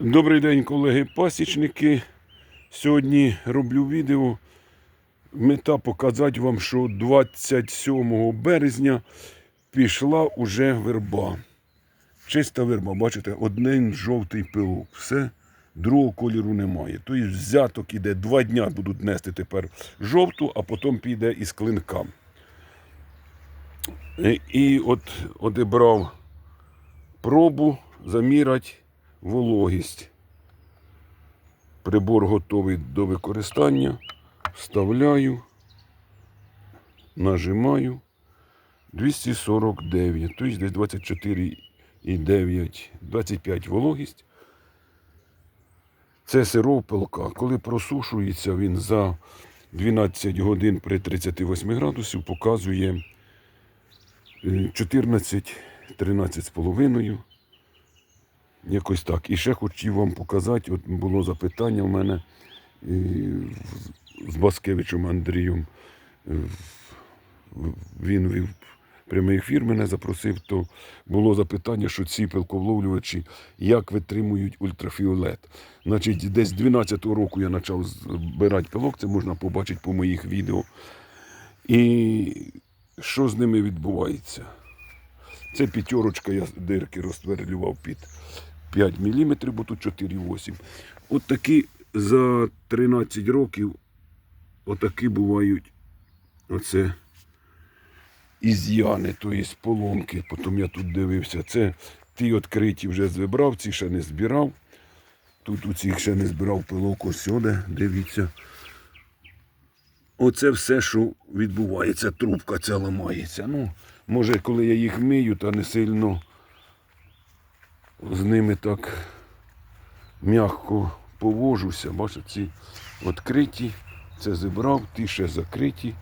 Добрий день, колеги-пасічники. Сьогодні роблю відео. Мета показати вам, що 27 березня пішла уже верба. Чиста верба, бачите, один жовтий пилок. Все, другого кольору немає. Тобто взяток іде, два дня будуть нести тепер жовту, а потім піде із клинка. І- от одібрав пробу заміряти вологість. Прибор готовий до використання. Вставляю, нажимаю. 249, тобто десь 24,9, 25 вологість. Це сиров пилка. Коли просушується, він за 12 годин при 38 градусів показує е, 14, 13 з половиною. Якось так. І ще хотів вам показати, от було запитання в мене з Баскевичем Андрієм. Е, Він вів прямий ефір, мене запросив, то було запитання, що ці пилковловлювачі як витримують ультрафіолет. Значить, десь 12-го року я почав збирати пилок, це можна побачити по моїх відео. І що з ними відбувається? Це п'ятерочка, я дирки розсверлював під 5 мм, бо тут 4,8. От такі за 13 років, отакі бувають оце із'яни, тобто поломки. Потім я тут дивився. Це ті відкриті вже збирав, ці ще не збирав. Тут у цих ще не збирав пилок ось дивіться. Оце все, що відбувається, трубка ця ламається. Ну, може, коли я їх мию, та не сильно з ними так м'яко повожуся. Бачите, ці відкриті, це зібрав, ті ще закриті,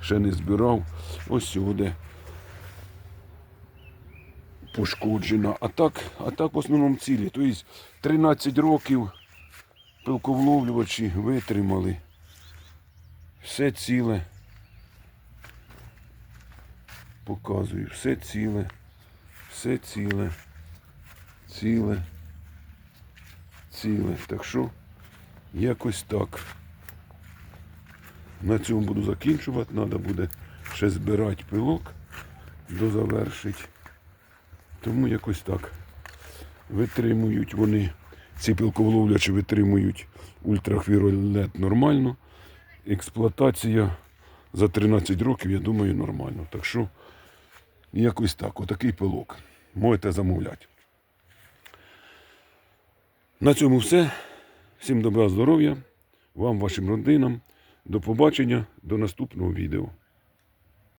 ще не збирав. Ось сюди пошкоджена. А так, а так в основному цілі. Тобто 13 років пилковловлювачі витримали. Все ціле. Показую, все ціле, все ціле, ціле, ціле. Так що якось так. На цьому буду закінчувати. Треба буде ще збирати пилок, дозавершити. Тому якось так. Витримують вони, ці пилковловлячі витримують ультрафіолет нормально. Експлуатація за 13 років, я думаю, нормально. Так що якось так, отакий пилок. Можете замовляти. На цьому все. Всім добра, здоров'я, вам, вашим родинам. До побачення, до наступного відео.